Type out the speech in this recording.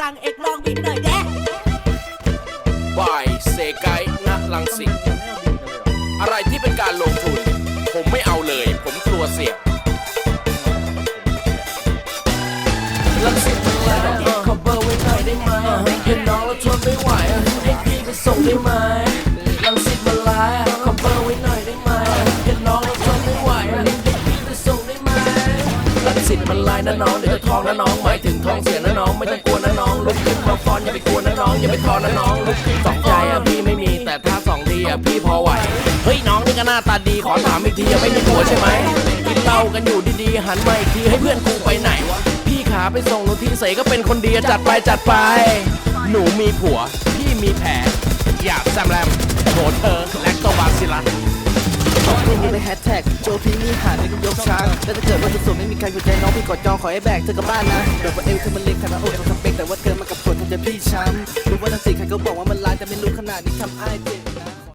จังเอกลองบินหน่อยแด้บายเซไกด์ณลังสิตอะไรที่เป็นการลงทุน ผมไม่เอาเลย ผมกลัวเสี่ยงลังสิตมันแล้วขอเบอร์ไว้หน่อยได้ไหมเห็นน้องแล้วทนไม่ไหวให้พี่ไปส่งได้ไหมลังสิตมันแล้วขอเบอร์ไว้หน่อยได้ไหมเห็นน้องแล้วทนไม่ไหวให้พี่ไปส่งได้ไหมลังสิตมันลายนะน้องเดี๋ยวจะท้องนะน้องหมายถึงท้องเสียนะน้องไม่ต้องก ลุกขึ้นมาฟ้อนอย่าไปกลัวนะน้องอย่าไปท้อนะน้องลุกขึ้นสองใจอะพี่ไม่มีแต่ถ้าสองดีอะพี่พอไหวเฮ้ยน้องนี่ก็หน้าตาดีขอถามอีกทียังไม่มีผัวใช่ไหมกินเหล้ากันอยู่ดีๆหันมาอีกทีให้เพื่อนกูไปไหนวะพี่ขาไปส่งหนูทีเสก็เป็นคนดีจัดไปจัดไป หนูมีผัว พี่มีแผลอยากแซมแรมโหเธอแลคโตบาซิลัสไม่มีในแฮชแท็กโจพี่นี่หาในกยกช้าง แล้วถ้าเกิดว่าจะสวยไม่มีใครหัวใจน้องพี่กดจองขอให้แบกเธอกลับบ้านนะแบบว่าเอวเธอมันเล็กขนาดอกของสเปก แต่ว่าเธอมากับปวดทำใจพี่ช้ำรู้ว่าทั้งสี่ใครก็บอกว่ามันลายแต่ไม่รู้ขนาดนี้ทำไอ้ายเจ็บ